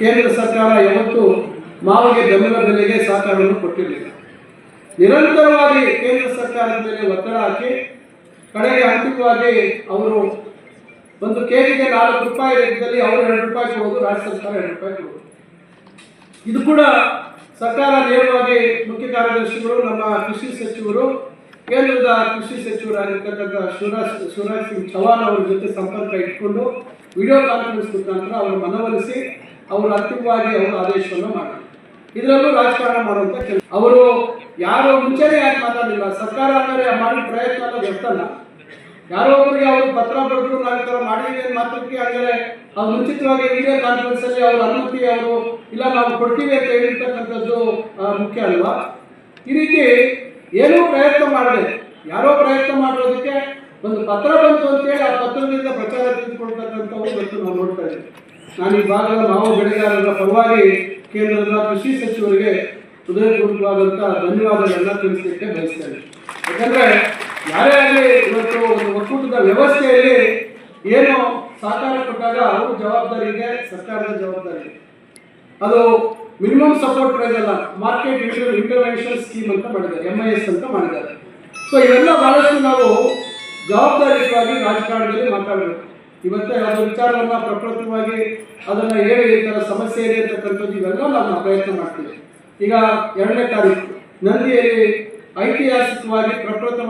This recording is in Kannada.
ಕೇಂದ್ರ ಸರ್ಕಾರ ಯಾವತ್ತೂ ಮಾವಿಗೆ ಬೆಂಬಲ ಬೆಲೆಗೆ ಸಹಕಾರವನ್ನು ಕೊಟ್ಟಿರಲಿಲ್ಲ. ನಿರಂತರವಾಗಿ ಕೇಂದ್ರ ಸರ್ಕಾರದ ಮೇಲೆ ಒತ್ತಡ ಹಾಕಿ, ಕಡೆಗೆ ಅಂತಿಮವಾಗಿ ಅವರು ಒಂದು ಕೆಜಿಗೆ ನಾಲ್ಕು ರೂಪಾಯಿ ರೇಟ್ನಲ್ಲಿ ಅವರು ಎರಡು ರೂಪಾಯಿ ಕೊಡೋದು, ರಾಜ್ಯ ಸರ್ಕಾರ ಎರಡು ರೂಪಾಯಿ ಕೊಡೋದು. ಇದು ಕೂಡ ಸರ್ಕಾರ ನೇರವಾಗಿ ಮುಖ್ಯ ಕಾರ್ಯದರ್ಶಿಗಳು, ನಮ್ಮ ಕೃಷಿ ಸಚಿವರು, ಕೇಂದ್ರದ ಕೃಷಿ ಸಚಿವರಾಗಿರ್ತಕ್ಕಂಥ ಶಿವರಾಜ್ ಶಿವರಾಜ್ ಸಿಂಗ್ ಚೌಹಾಣ್ ಅವರ ಜೊತೆ ಸಂಪರ್ಕ ಇಟ್ಕೊಂಡು ವಿಡಿಯೋ ಕಾನ್ಫರೆನ್ಸ್ ಮುಖಾಂತರ ಅವರು ಮನವೊಲಿಸಿ ಅವರು ಅಂತಿಮವಾಗಿ ಅವರು ಆದೇಶವನ್ನು ಮಾಡಿದರು. ಇದರಲ್ಲೂ ರಾಜಕಾರಣ ಮಾಡುವಂತ ಕೆಲಸ. ಅವರು ಯಾರು ಮುಂಚೆನೇ ಯಾಕೆ ಮಾತಾಡಲಿಲ್ಲ. ಸರ್ಕಾರ ಅಂದರೆ ಮಾಡಿದ ಪ್ರಯತ್ನ ಅನ್ನೋದು ಎಷ್ಟಲ್ಲ ಯಾರೋ ಒಬ್ಬರಿಗೆ ಅವರು ಪತ್ರ ಬರೆದ್ರು, ನಾವು ಈ ಥರ ಮಾಡಿದ್ದೀವಿ ಅಂತ ಮಾತ್ರಕ್ಕೆ ಅಂದರೆ ಅವ್ರು ಮುಂಚಿತವಾಗಿ ವಿಡಿಯೋ ಕಾನ್ಫರೆನ್ಸ್ ಅಲ್ಲಿ ಅವ್ರ ಅನುಮತಿ ಅವರು, ಇಲ್ಲ ನಾವು ಕೊಡ್ತೀವಿ ಅಂತ ಹೇಳಿರ್ತಕ್ಕಂಥದ್ದು ಮುಖ್ಯ ಅಲ್ವಾ? ಈ ರೀತಿ ಏನೂ ಪ್ರಯತ್ನ ಮಾಡದೆ, ಯಾರೋ ಪ್ರಯತ್ನ ಮಾಡೋದಕ್ಕೆ ಒಂದು ಪತ್ರ ಬಂತು ಅಂತೇಳಿ ಆ ಪತ್ರದಿಂದ ಪ್ರಚಾರ ತೆಗೆದುಕೊಳ್ತಕ್ಕಂಥವ್ರು ನಾವು ನೋಡ್ತಾ ಇದ್ದೀವಿ. ನಾನು ಈ ಭಾಗದ ಮಾವು ಬೆಳೆಗಾರರ ಪರವಾಗಿ ಕೇಂದ್ರದ ಕೃಷಿ ಸಚಿವರಿಗೆ ಹೃದಯಪೂರ್ವಕವಾದಂಥ ಧನ್ಯವಾದಗಳನ್ನ ತಿಳಿಸಲಿಕ್ಕೆ ಬಯಸ್ತೇನೆ. ಯಾಕಂದರೆ ಯಾರೇ ಆಗಲಿ ಇವತ್ತು ಒಂದು ಒಕ್ಕೂಟದ ವ್ಯವಸ್ಥೆಯಲ್ಲಿ ಏನು ಸಹಕಾರ ಕೊಟ್ಟಾಗ ಅವರು ಜವಾಬ್ದಾರಿ ಸರ್ಕಾರದ ಜವಾಬ್ದಾರಿ ಅದು ಮಿನಿಮಮ್ ಸಪೋರ್ಟ್ ಪ್ರೈಸ್ ಅಲ್ಲ ಮಾರ್ಕೆಟ್ ಇಂಟರ್ವೆನ್ಷನ್ ಸ್ಕೀಮ್ ಅಂತ ಮಾಡಿದ್ದಾರೆ ಎಂ ಐ ಎಸ್ ಅಂತ ಮಾಡಿದ್ದಾರೆ. ಸೊ ಇವೆಲ್ಲ ಬಹಳಷ್ಟು ನಾವು ಜವಾಬ್ದಾರಿಯುತವಾಗಿ ರಾಜಕಾರಣದಲ್ಲಿ ಮಾತಾಡಬೇಕು. ಇವತ್ತೇ ಅದರ ವಿಚಾರವನ್ನು ಪ್ರಕೃತವಾಗಿ ಅದನ್ನ ಹೇಳಿ ಈ ಥರ ಸಮಸ್ಯೆ ಇದೆ ಅಂತಕ್ಕಂಥದ್ದು ಇವೆಲ್ಲ ನಾವು ಪ್ರಯತ್ನ ಮಾಡ್ತೀವಿ. ಈಗ ಎರಡನೇ ತಾರೀಕು. ನಂದಿಯಲ್ಲಿ ಐತಿಹಾಸಿಕವಾಗಿ ಪ್ರಪ್ರಥಮ